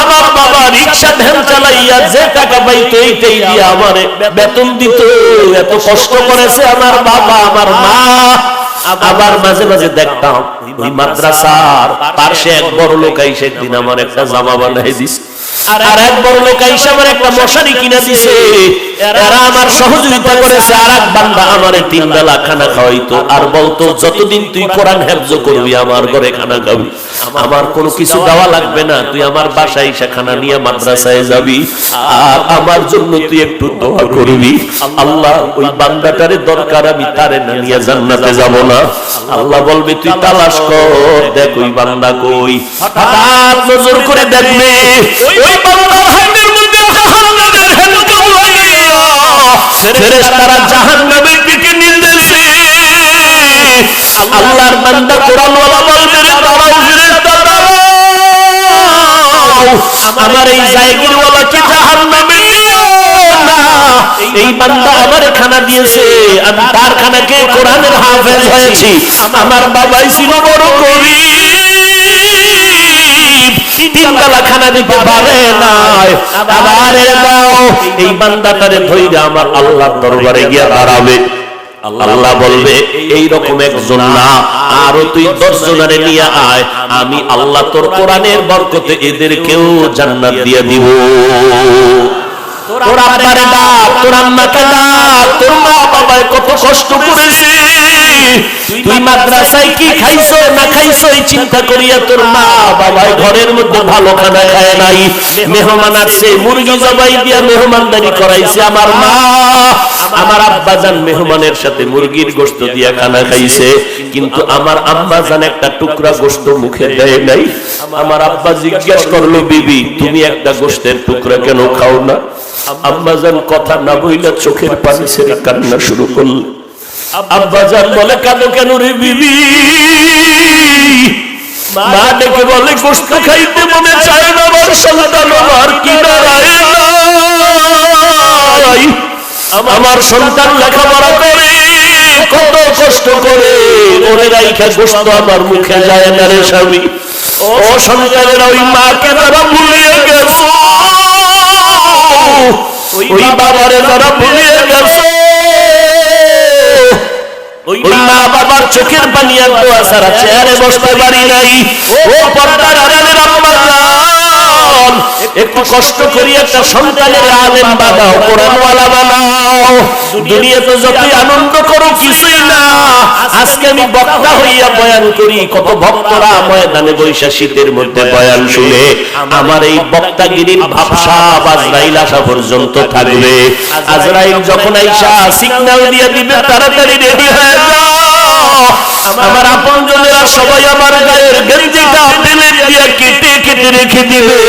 আমার বাবা rickshaw van চালাইয়া যে টাকা পাইতো এইটাই দিয়ে আমার বেতন দিত। এত কষ্ট করেছে আমার বাবা, আমার মা। আবার মাঝে মাঝে দেখতাম ওই মাদ্রাসার পাশে এক বড় লোক আইসে একদিন আমার একটা জামা বানাই দিস আর এক বড় লোক আইসে আমার একটা মশারি কিনে দিছে। এরা আমার সহযোগিতা করেছে আর এক বান্দা আমার তিন বেলা খানা খাওয়াইতো। আর বলতো যতদিন তুই কোরআন হেফজ করবি আমার ঘরে খানা খাবি। আমার কোনো কিছু দেওয়া লাগবে না। তুই আমার বাসায় এসে খানা নিয়ে মাদ্রাসায় যাবি। আর আমার জন্য তুই একটু দোয়া করবি। আল্লাহ ওই বান্দাটারে দরকার আমি তারে না নিয়ে জান্নাতে যাব না। আল্লাহ বলবে তুই তালাশ কর। দেখ ওই বান্দা কই? হঠাৎ নজর করে দেখবে ওই বান্দার ফেরেশতারা জাহান্নামের দিকে আল্লাহর বান্দা কোরআন ওয়ালা বলবে, রে দাঁড়াও ফেরেশতা দাঁড়াও। আমার এই জায়গির ওয়ালা কি জাহান্নামে? নিও না। এই বান্দা আমার খানা দিয়েছে। আমি তার খানাকে কোরআনের হাফেজ হয়েছি। আমার বাবাই ছিল বড় গরিব পারে নাই? দাও। এই বান্দাটারে আমার আল্লাহর দরবারে গিয়া দাঁড়াবে। আল্লাহ বলবে এই রকম একজন না, আরও তুই দশ জনারে নিয়ে আয়। আমি আল্লাহ তোর কোরআনের বরকতে এদেরকেও জান্নাত দিয়ে দিব। তোর আম্মাকে ডাক, তোর মা কত কষ্ট করেছে। তুই মাদ্রাসায় কি খাইছো না খাইছো এই চিন্তা করিয়া তোর মা ঘরের মধ্যে ভালো খানা খায় নাই। মেহমান আসছে। মুরগি জবাই দিয়া মেহমানদারি করাইছে আমার মা। আমার আব্বা জান মেহমানের সাথে মুরগির গোশত দিয়া খানা খাইছে কিন্তু আমার আম্মা জান একটা টুকরা গোশত মুখে দেয় নাই। আমার আব্বা জিজ্ঞেস করল বিবি তুমি একটা গোশতের টুকরা কেন খাও না? আব্বাজান কথা না বইলা চোখের পানি ছেড়ে কান্না শুরু করল। আব্বাজান বলে কেন কেন রে বিবি? মা ডেকে বলে গোস্ত খাইতে মনে চায় না আমার সন্তান আমার কি আমার সন্তান লেখাপড়া করে, কত কষ্ট করে। ওরে রাইখা গোস্ত আমার মুখে যায় না রে স্বামী। ও সন্তানের ওই মাকে তারা ভুলিয়ে গেছো, ওই বাবারে তারা ভুলিয়ে গেছো ওই মা বাবার চোখের পানি আর দোয়া সারা চেয়ারে বসতে পারি নাই। ও পর্দার আড়ালের একটু কষ্ট করি একটা সন্তানের আলেম বানাও কোরআনওয়ালা বানাও দুনিয়াতে যতই আনন্দ করো কিছুই না। আজকে আমি বক্তা হইয়া বয়ান করি কত ভক্তরা ময়দানে বৈশা শীতের মধ্যে বয়ান শুনে আমার এই বক্তাগিরির ভাবসা আজরাইল আসা পর্যন্ত থাকবে। আজরাইল যখন আইসা সিগন্যাল দিয়ে দিবে তাড়াতাড়ি রেডি হয়ে যাও। আমার আপন জনেরা সবাই আমার গায়ের গেঞ্জিটা প্লেট দিয়ে কেটে কেটে রেখে দিবে।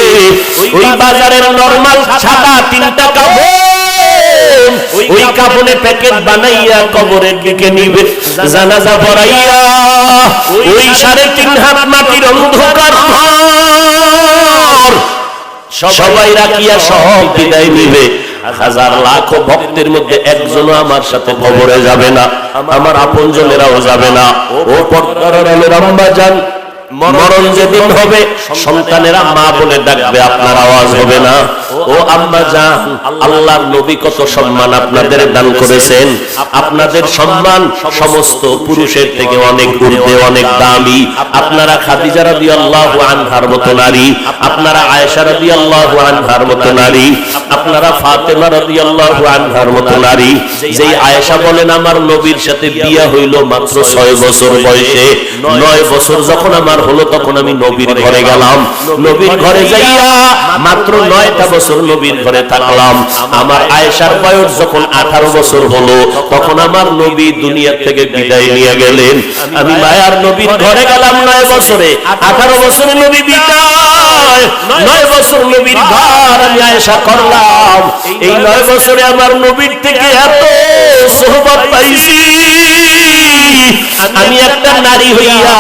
ওই বাজারের নরমাল সাদা তিনটা কাপড়। ওই কাপড়ে প্যাকেট বানাইয়া কবরের দিকে নিবে জানাজা পড়াইয়া ওই সাড়ে তিন হাত মাটির অন্ধকার সবাই রাখিয়া সব বিদায় নিবে। হাজার লাখ ভক্তের মধ্যে একজনও আমার সাথে খবরে যাবে না। আমার আপন জনেরাও যাবে না। ও পর্দার আম্মা যান মরণ যেদিন হবে সন্তানেরা মা বলে ডাকবে। আপনার আওয়াজ হবে না। ও আম্মা যান আল্লাহর নবী কত সম্মান আপনাদের দান করেছেন। আপনাদের সম্মান সমস্ত পুরুষের থেকে অনেক ঊর্ধ্বে, অনেক দামি। আপনারা খাদিজা রাদিয়াল্লাহু আনহার মতো নারী, আপনারা আয়েশা রাদিয়াল্লাহু আনহার মতো নারী, আপনারা ফাতেমা রাদিয়াল্লাহু আনহার মতো নারী। যেই আয়েশা বলেন, আমার নবীর সাথে বিয়া হইল মাত্র 6 বছর বয়সে। 9 বছর যখন আমার হলো, তখন আমি নবীর ঘরে গেলাম। নবীর ঘরে যাইয়া মাত্র নয়টা বছর নবীর ঘরে থাকলাম। আমার আয়েশার বয়স যখন আঠারো বছর হলো, তখন আমার নবী দুনিয়া থেকে বিদায় নিয়ে গেলেন। আমি মায়ার নবীর ঘরে গেলাম নয় বছরে। আঠারো বছরে নবী বিদায়, নয় বছর নবীর ঘর আমি আয়েশা করলাম। এই নয় বছরে আমার নবীর থেকে এত সোহবত পাইছি। আমি একটা নারী হইয়া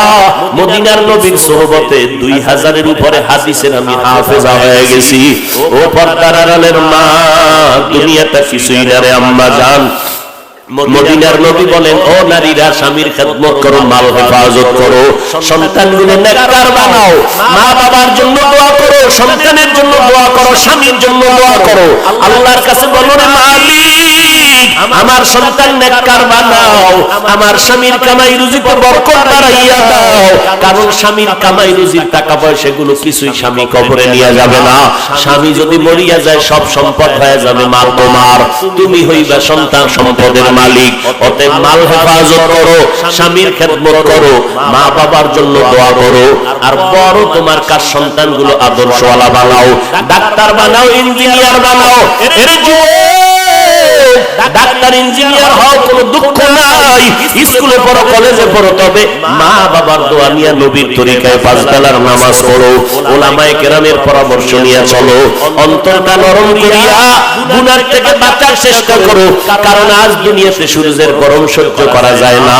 মদিনার নবীর সোহবতে দুই হাজারের উপরে হাদিসের আমি হাফেজা হয়ে গেছি। ও পর্দার আড়ালের মা দুনিয়াটা কিছুই না রে আম্মা জান। মদিনার নবী বলেন, ও নারীরা, স্বামীর খেদমত করো, মাল হেফাজত করো। বানাও। মা বাবার জন্য দোয়া করো, সন্তানের জন্য দোয়া করো, স্বামীর জন্য দোয়া করো। আল্লাহর কাছে বলো রে মালিক আমার সন্তান নেককার বানাও আমার স্বামীর কামাই রুজিতে বরকত বাড়াইয়া দাও। কারণ স্বামীর কামাই রুজির টাকা পয়সাগুলো কিছুই স্বামী কবরে নিয়ে যাবে না। স্বামী যদি মরিয়া যায় সব সম্পদ হয়ে যাবে মাল তোমার। তুমি হইবা সন্তান সম্পদের মালিক। অতএব মাল হেফাজত করো স্বামীর খেদমত করো। মা বাবার জন্য দোয়া করো। আর বড় তোমার কাজ সন্তানগুলো আদর্শওয়ালা বানাও। ডাক্তার বানাও ইঞ্জিনিয়ার বানাও। এর ডাক্তার ইঞ্জিনিয়ার হও কোনো দুঃখ নাই। স্কুলে পড়ো, কলেজে পড়ো, তবে মা বাবার দোয়া নিয়ে নবীর তরিকায় পাঁচ বেলার নামাজ পড়ো। কেরামের পরামর্শ নিয়ে চলো। অন্তরটা নরম করিয়া গুনার থেকে বাঁচার চেষ্টা করো। কারণ আজ দুনিয়াতে সূর্যের গরম সহ্য করা যায় না।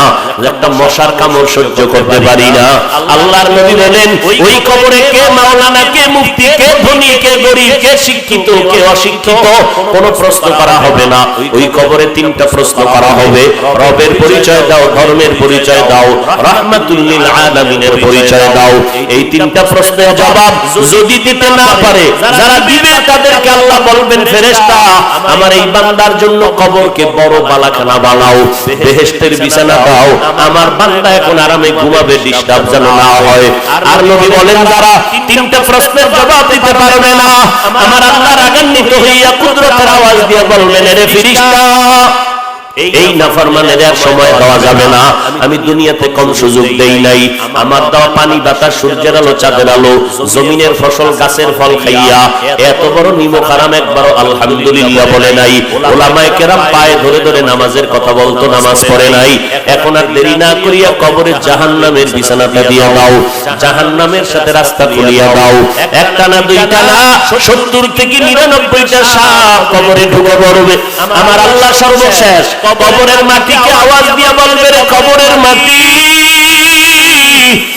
একটা মশার কামড় সহ্য করতে পারি না। আল্লাহর নবী বলেন, ওই কবরে কে মাওলানা, কে মুফতি, কে ধনী, কে গরিব, কে শিক্ষিত, কে অশিক্ষিত, কোনো প্রশ্ন করা হবে না। ওই কবরে তিনটা প্রশ্ন করা হবে। রবের পরিচয় দাও ধর্মের পরিচয় দাও রাহমাতুল্লিল আলামিনের পরিচয় দাও। এই তিনটা প্রশ্নের জবাব যদি দিতে না পারে যারা দিবে তাদেরকে আল্লাহ বলবেন ফেরেশতা আমার এই বান্দার জন্য কবরকে বড় বালাখানা বানাও বেহেশতের বিছানা দাও। আমার বান্দা এখন আরামে ঘুমাবে ডিস্টার্ব যেন না হয়। আর নবী বলেন যারা তিনটা প্রশ্নের জবাব দিতে পারবে না আমার আল্লাহ রাগান্বিত হইয়া কুদরতের আওয়াজ দিয়ে বলবেন রে ফিরিস্তা এই নাফরমানের আর সময় দেওয়া যাবে না। আমি দুনিয়াতে কম সুযোগ দেই নাই। আমার দেওয়া পানি, বাতাস, সূর্যের আলো, চাঁদের আলো, জমিনের ফসল, গাছের ফল খাইয়া এত বড় একবারও আলহামদুলিল্লাহ বলে নাই। ওলামায়ে কেরাম পায়ে ধরে ধরে নামাজের কথা বলতো, নামাজ পড়ে নাই। এখন আর দেরি না করিয়া কবরের বিছানাটা দাও। সাথে রাস্তা খুলিয়া দাও। একটা না দুইটা না সত্তর থেকে নিরানব্বইটা সাপ কবরে ঢুকে পড়বে। আমার আল্লাহ সর্বশেষ। কবরের মাটিকে আওয়াজ দিয়ে বলবে রে কবরের মাটি।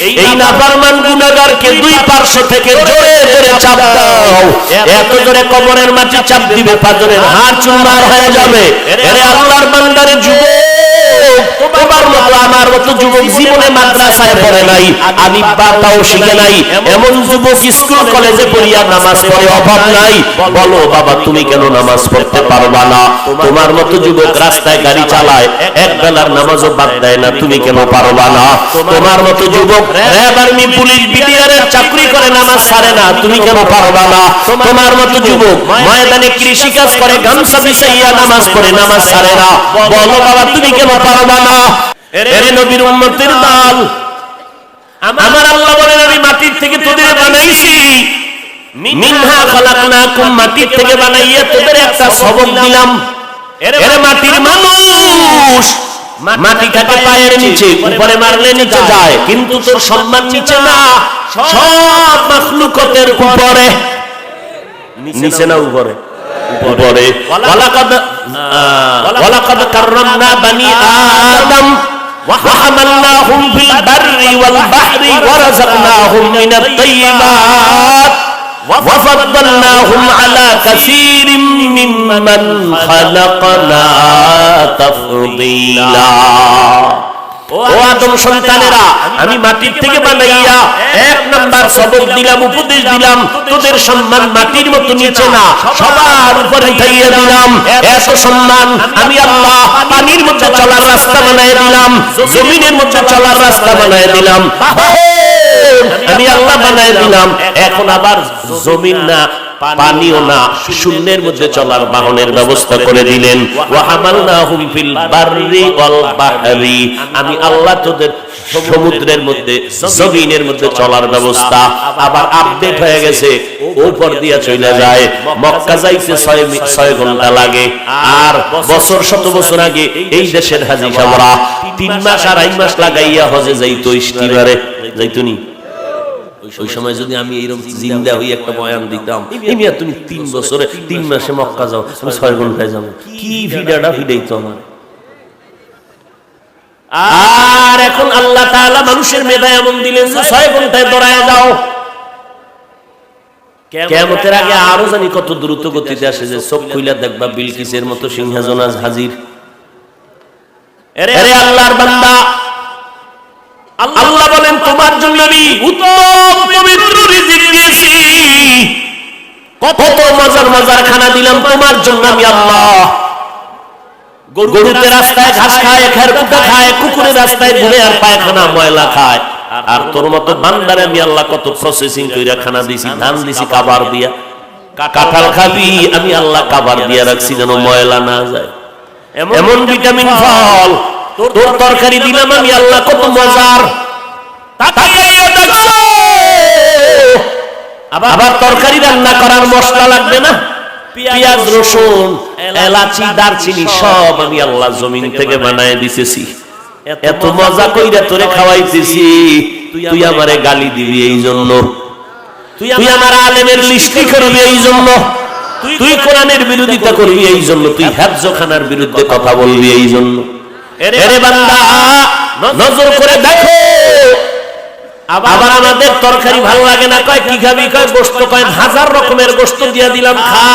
এই নাফরমান গুনাহগারকে দুই পার্শ্ব থেকে জোরে জোরে চাপ দাও। এত জোরে কবরের মাটি চাপ দিবে পাজরের হাড় চুরমার হয়ে যাবে। আরে আল্লাহর বান্দারে যুবক। তোমার মতো আমার মতো যুবক জীবনে মাদ্রাসায় পড়ে নাই, আমি বাতাও শিখে নাই, এমন যুবক স্কুল, কলেজে পড়িয়া নামাজ পড়ে অভাব নাই। বলো বাবা, তুমি কেন নামাজ পড়তে পারবা না? তোমার মতো যুবক রাস্তায় গাড়ি চালায়, এক বেলার নামাজও বাদ দেয় না, তুমি কেন পারবা না? তোমার মতো যুবক র্যাব পুলিশ বিডিআরের চাকরি করে, নামাজ ছাড়ে না, তুমি কেন পারবা না? তোমার মতো যুবক ময়দানে কৃষি কাজ করে, গামছা বিছাইয়া নামাজ পড়ে, নামাজ ছাড়ে না। বলো বাবা, তুমি কেন পারবা না। এরে নবীর উম্মতের দল। আমার আল্লাহ বলেন আমি মাটির থেকে তোদের বানাইছি। মিনহা খালাকনাকুম মাটির থেকে বানাইয়া তোদের একটা সবক দিলাম। এরে মাটির মানুষ। মাটি কাটে পায়ের নিচে উপরে মারলে নিচে যায়। কিন্তু তোর সম্মান নিচে না। সব মাখলুকতের উপরে। নিচে না উপরে। উপরে ওয়ালাকাদ ওয়ালাকাদ কাররামনা বানি আদম وحملناهم في البر والبحر ورزقناهم من الطيبات وفضلناهم على كثير ممن خلقنا تفضيلا ও আদম সন্তানেরা, আমি মাটির থেকে বানাইয়া এক নাম্বার সবক দিলাম, উপদেশ দিলাম, তোদের সম্মান মাটির মতো নিচে না, সবার উপরে উঠাইয়া দিলাম। এত সম্মান আমি আল্লাহ পানির মধ্যে চলার রাস্তা বানাই দিলাম, জমিনের মধ্যে চলার রাস্তা বানাই দিলাম। আমি আল্লাহ বানাই দিলাম। এখন আবার জমিন না পানিও না, শূন্যের মধ্যে চলার বাহনের ব্যবস্থা করে দিলেন। আমি আল্লাহ তোদের সমুদ্রের মধ্যে, জমিনের মধ্যে চলার ব্যবস্থা। আবার আপডেট হয়ে গেছে উপর দিয়া চলে যায়। মক্কা যাইতে ছয় ঘণ্টা লাগে। আর বছর, শত বছর আগে এই দেশের হাজি সাহরা তিন মাস আড়াই মাস লাগাইয়া হজে যাইতো স্টিমারে যাইতো নি? ওই সময় যদি আমি এইরকম জিন্দা হই একটা বয়ান দিতাম এই মিয়া তুমি তিন বছরে তিন মাসে মক্কা যাও তুমি ছয় ঘন্টায় যাব। কি ভিডাটা ভিডাইতো আমার। আর এখন আল্লাহ তাআলা মানুষের মেধা এমন দিলেন যে ছয় ঘন্টায় দৌড়ায় যাও। কেমতের আগে আরও জানি কত দ্রুত গতিতে আসে যে চোখ খুইলা দেখবা বিলকিসের মতো সিংহাসন আজ হাজির। এরে আল্লাহর বান্দা আল্লাহ বলেন তোমার জন্য আমি উত্তম পবিত্র রিজিক দিয়েছি। কত মজার মজার খানা দিলাম তোমার জন্য আমি আল্লাহ। গরুতে রাস্তায় ঘাস খায় খের কুটা খায় কুকুরের রাস্তায় ঘুরে আর পায়খানা ময়লা খায়। আর তোর মতো বান্দারে আমি আল্লাহ কত প্রসেসিং কইরা খানা দিছি ধান দিছি কাবার দিয়া। কাঁঠাল খাবি আমি আল্লাহ কাবার দিয়া রাখছি যেন ময়লা না যায়। এমন ভিটামিন ফল তোর তরকারি দিলাম আমি আল্লাহ কত মজার। আবার তরকারি রান্না করার মশলা লাগবে না? পেঁয়াজ রসুন এলাচি দারচিনি সব আমি আল্লাহ জমিন থেকে বানায় দিতেছি। এত মজা কইরা তোরে খাওয়াইতেছি। তুই আমারে গালি দিবি এই জন্য তুই আমার আলেমের লিস্টি করবি এই জন্য তুই কোরআনের বিরোধিতা করবি এই জন্য তুই হ্যাবজখানার বিরুদ্ধে কথা বলবি এই জন্য এরে বান্দা নজর করে দেখো। আবার আমাদের তরকারি ভালো লাগে না কয় কি খাবি কয় গোস্ত কয় হাজার রকমের গোস্ত দিয়া দিলাম খা।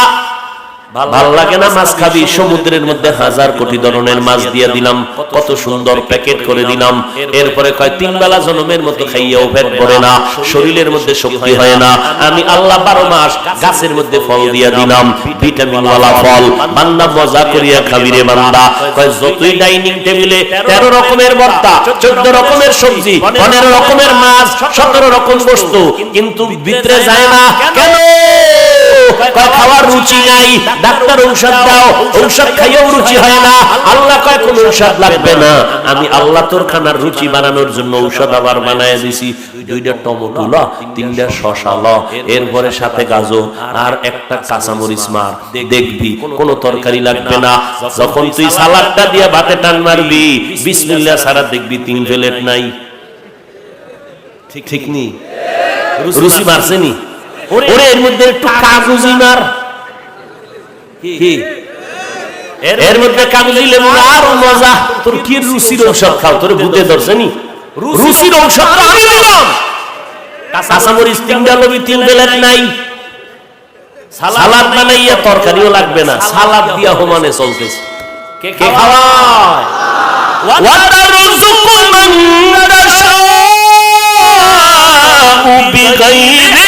ভালো লাগে না মাছ খাবি? সমুদ্রের মধ্যে হাজার কোটি ধরনের মাছ দিয়া দিলাম। কত সুন্দর প্যাকেট করে দিলাম। এরপরে কয় তিন বেলা জনমের মতো খাইয়াও পেট ভরে না। শরীরের মধ্যে শক্তি হয় না। আমি আল্লাহ বারো মাস গাছের মধ্যে ফল দিয়া দিলাম। ভিটামিন ওয়ালা ফল। বান্দা মজা করিয়া খাবি রে বান্দা। কয় যতই ডাইনিং টেবিলে তেরো রকমের ভর্তা চোদ্দ রকমের সবজি পনেরো রকমের মাছ সতেরো রকম বস্তু। কিন্তু ভিতরে যায় না। কেন? খাওয়ার রুচি নাই, ডাক্তার ঔষধ দাও, ঔষধ রুচি হয় না। আল্লাহ কয়, কোন ঔষধ লাগবে না। আমি আল্লাহ তোর খানার রুচি বানানোর জন্য ঔষধ আবার বানায় দিছি। দুইটা টমেটো ল তিনটা শশা ল, এরপরে সাথে গাজর আর একটা কাঁচামরিচ মার। দেখবি, কোন তরকারি লাগবে না। যখন তুই সালাদটা দিয়া ভাতে টান মারবি, বিসমিল্লাহ সারা দেখবি তিন প্লেট নাই। ঠিক ঠিক নি রুচি মারছেনি ওরে এর মধ্যে একটু কাগজি মার কি? এর মধ্যে কাগজি লেবু আরও মজা। তোর কি রুচির ঔষধ খাও? তোর ভূতে ধরছেনি রুচির ঔষধ আমি দিলাম কাঁচামরিচ তিনটা লবি তিন বেলার নাই। সালাদ বানাইয়া তরকারিও লাগবে না। সালাদ দিয়া হোমানে চলতেছে। কে খাওয়ায়? ওয়াতারুযুকু মান তাশাউ বিগাইরি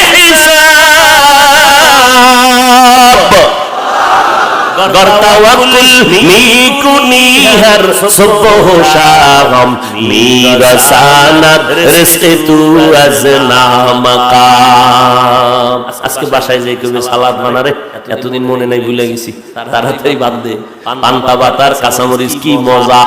আজকে বাসায় যাই কেউ সালাদ বানারে এতদিন মনে নাই ভুলে গেছি। তাড়াতাড়ি বাদ দে। পান্তা বাতার কাঁচামরিচ কি মজা।